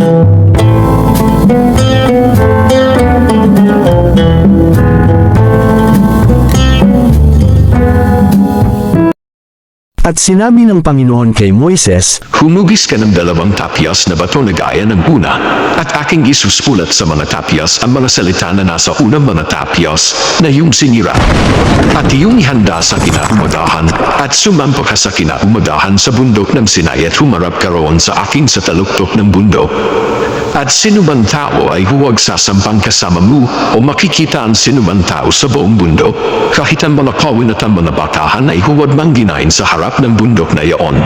Thank you. At sinabi ng Panginoon kay Moises, Humugis ka ng dalawang tapyas na bato na gaya ng una, at aking isusulat sa mga tapyas ang mga salita na nasa unang mga tapyas na iyong sinira. At iyong ihanda sa kinaumagahan, at sumampa ka sa kinaumagahan sa bundok ng Sinai at humarap ka roon sa aking sa taluktok ng bundok. At sinumang tao ay huwag sasampang kasama mo o makikita ang sinumang tao sa buong bundok. Kahit ang mga kawin at ang mga bakahan ay huwag mang ginain sa harap ng bundok na iyon.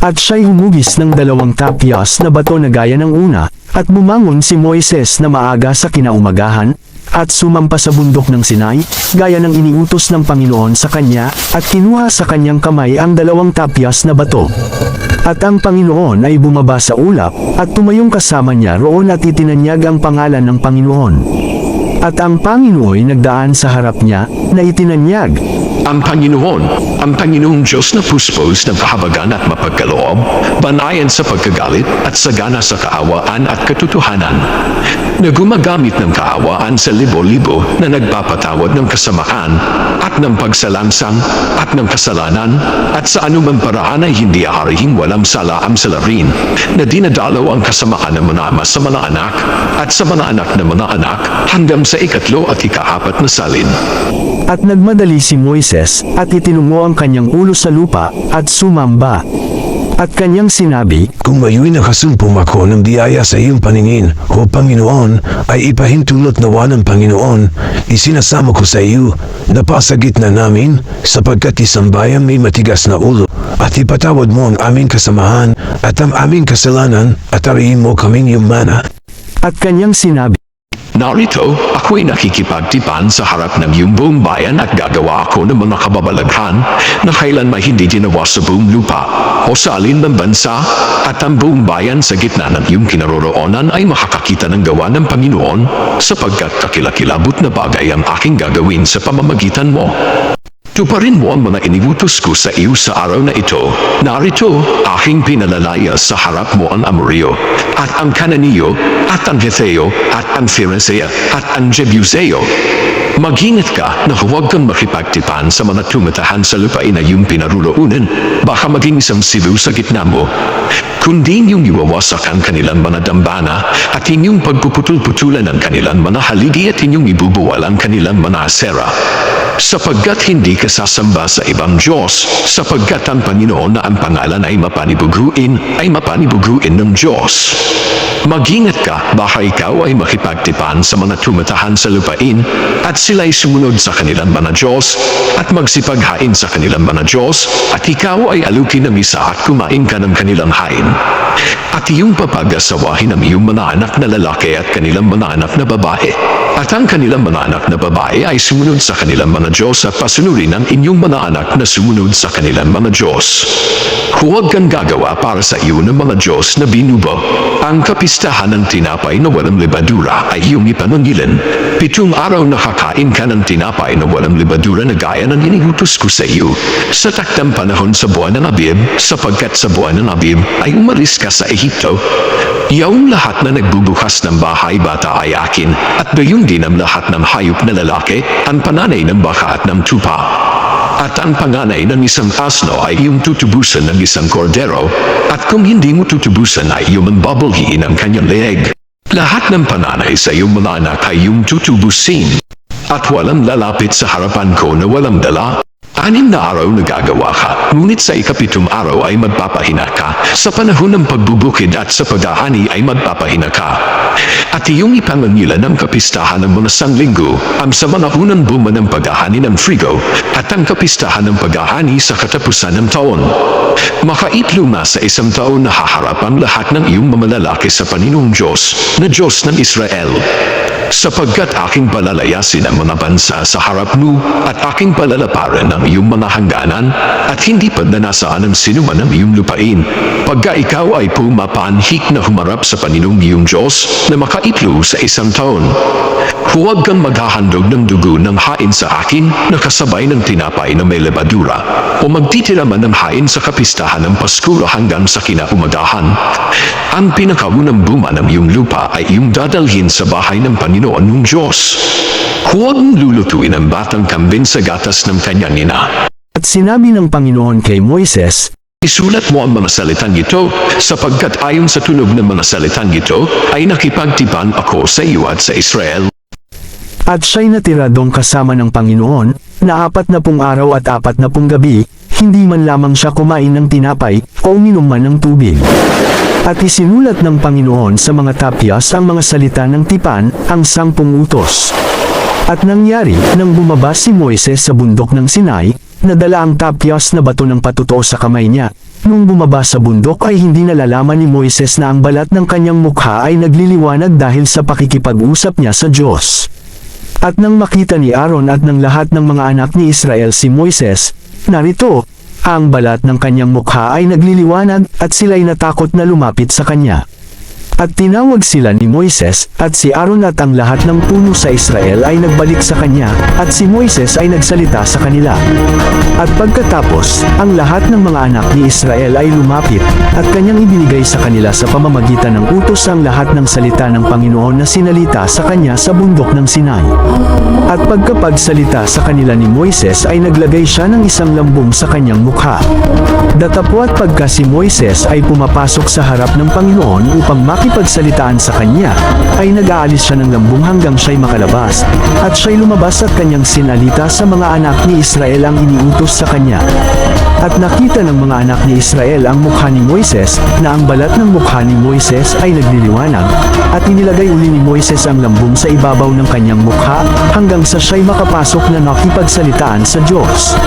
at siya'y humugis ng dalawang tapyas na bato na gaya ng una, at bumangon si Moises na maaga sa kinaumagahan, at sumampa sa bundok ng Sinai, gaya ng iniutos ng Panginoon sa kanya, at kinuha sa kanyang kamay ang dalawang tapyas na bato. At ang Panginoon ay bumaba sa ulap, at tumayong kasama niya roon at itinanyag ang pangalan ng Panginoon. At ang Panginoon ay nagdaan sa harap niya, na itinanyag, Ang Panginoon, ang Panginoong Diyos na puspos ng kahabagan at mapagkaloob, banayan sa pagkagalit at sagana sa kaawaan at katotohanan, na gumagamit ng kaawaan sa libo-libo na nagpapatawad ng kasamaan at ng pagsalansang at ng kasalanan at sa anumang paraan ay hindi aharihing walang sala ang salarin na dinadalaw ang kasamaan ng mga ama sa mga anak at sa mga anak ng mga anak hanggang sa ikatlo at ikaapat na salin. At nagmadali si Moises, at itinungo ang kanyang ulo sa lupa, at sumamba. At kanyang sinabi, Kung mayo'y nakasumpong ako ng biyaya sa iyong paningin, o Panginoon, ay ipahintulot nawa ng Panginoon, isinasama ko sa iyo, na sa gitna namin, sapagkat isang bayan may matigas na ulo, at ipatawad mo ang aming kasamahan, at ang aming kasalanan, at ariin mo kaming iyong mana. at kanyang sinabi, Narito, ako'y nakikipagtipan sa harap ng iyong buong bayan at gagawa ako ng mga kababalaghan na kailan may hindi ginawa sa buong lupa o sa alin ng bansa at ang buong bayan sa gitna ng iyong kinaroroonan ay makakakita ng gawa ng Panginoon sapagkat kakilakilabot na bagay ang aking gagawin sa pamamagitan mo. Tuparin mo ang mga inibutos ko sa iyo sa araw na ito. Narito, aking pinalalaya sa harap mo ang Amorio, at ang Kananiyo, at ang Hetheo, at ang Phirisea, at ang Jebuseo. Mag-ingat ka na huwag kang makipagtipan sa mga tumatahan sa lupain na iyong pinaruroonan. Baka maging isang silu sa gitna mo. Kundi inyong iwawasak ang kanilang mga dambana at inyong pagpuputol-putulan ang kanilang mga haligi at inyong ibubuwal ang kanilang mga asera sapagkat hindi ka sasamba sa ibang Diyos, sapagkat ang Panginoon na ang pangalan ay mapanibuguin, ay mapanibuguin ng Diyos. Mag-ingat ka, baka ikaw ay makipagtipan sa mga tumatahan sa lupain, at sila'y sumunod sa kanilang mga Diyos, at magsipaghain sa kanilang mga Diyos, at ikaw ay alukin ng isa at kumain ka ng kanilang hain. At iyong papagasawahin ang iyong mga anak na lalaki at kanilang mga anak na babae. At ang kanilang mga anak na babae ay sumunod sa kanilang mga Diyos at pasunurin ang inyong mga anak na sumunod sa kanilang mga Diyos. Huwag kang gagawa para sa iyo ng mga Diyos na binubo. Ang kapistahan ng tinapay na walang libadura ay iyong ipanungilan. Pitong araw nakakain ka ng tinapay na walang libadura na gaya ng iniutos ko sa iyo. Sa taktang panahon sa buwan ng Abib, sapagkat sa buwan ng Abib ay umalis ka sa Ehipto. Iyong lahat na nagbubukas ng bahay bata ay akin, at gayon din ang lahat ng hayop na lalaki, ang pananay ng baka at ng tupa. At ang panganay ng isang asno ay iyong tutubusan ng isang kordero, at kung hindi mo tutubusan ay iyong babulhiin ang kanyang leeg. Lahat ng pananay sa iyong mga anak ay iyong tutubusin, at walang lalapit sa harapan ko na walang dala. Anim na araw na gagawa ka, ngunit sa ikapitong araw ay magpapahina ka. Sa panahon ng pagbubukid at sa pag-ahani ay magpapahina ka. At iyong ipangangilan ang kapistahan ng mga sanglinggo, ang sa mga unang buman ng pag-ahani ng frigo, at ang kapistahan ng pag-ahani sa katapusan ng taon. Makaitlo na sa isang taon na haharap ang lahat ng iyong mga lalaki sa Panginoong Diyos, na Diyos ng Israel. Sapagkat aking palalayasin ang mga bansa sa harap mo at aking palalaparan ang iyong mga hangganan at hindi pagnanasaan ng sinuman ng iyong lupain. Pagka ikaw ay pumapanhik na humarap sa Panginoong iyong Diyos na makaitlo sa isang taon. Huwag kang maghahandog ng dugo ng hain sa akin na kasabay ng tinapay na may lebadura o magtitira man ng hain sa kapistahan ng Pasko hanggang sa kinaumagahan. Ang pinakaunang buma ng iyong lupa ay iyong dadalhin sa bahay ng Panginoon ng Diyos. Huwag mong lulutuin ang batang kambing sa gatas ng kanyang ina. At sinabi ng Panginoon kay Moises, Isulat mo ang mga salitang ito, sapagkat ayon sa tunog ng mga salitang ito, ay nakipagtipan ako sa iyo at sa Israel. At siya'y natira doon kasama ng Panginoon, na apat na pung araw at apat na pung gabi, hindi man lamang siya kumain ng tinapay, o uminom man ng tubig. At isinulat ng Panginoon sa mga tapyas ang mga salita ng tipan, ang sangpong utos. At nangyari, nang bumaba si Moises sa bundok ng Sinai, nadala ang tapyas na bato ng patuto sa kamay niya. Nung bumaba sa bundok ay hindi nalalaman ni Moises na ang balat ng kanyang mukha ay nagliliwanag dahil sa pakikipag-usap niya sa Diyos. At nang makita ni Aaron at ng lahat ng mga anak ni Israel si Moises, narito, ang balat ng kanyang mukha ay nagliliwanag at sila'y natakot na lumapit sa kanya. At tinawag sila ni Moises, at si Aaron at ang lahat ng puno sa Israel ay nagbalik sa kanya, at si Moises ay nagsalita sa kanila. At pagkatapos, ang lahat ng mga anak ni Israel ay lumapit, at kanyang ibinigay sa kanila sa pamamagitan ng utos ang lahat ng salita ng Panginoon na sinalita sa kanya sa bundok ng Sinai. At pagkapagsalita sa kanila ni Moises ay naglagay siya ng isang lambong sa kanyang mukha. Datapwat pagka si Moises ay pumapasok sa harap ng Panginoon upang makipagsalitaan sa kanya, ay nag-aalis siya ng lambong hanggang siya'y makalabas, at siya'y lumabas at kanyang sinalita sa mga anak ni Israel ang iniutos sa kanya. At nakita ng mga anak ni Israel ang mukha ni Moises, na ang balat ng mukha ni Moises ay nagliliwanag, at inilagay uli ni Moises ang lambong sa ibabaw ng kanyang mukha, hanggang sa siya'y makapasok na nakipagsalitaan sa Diyos.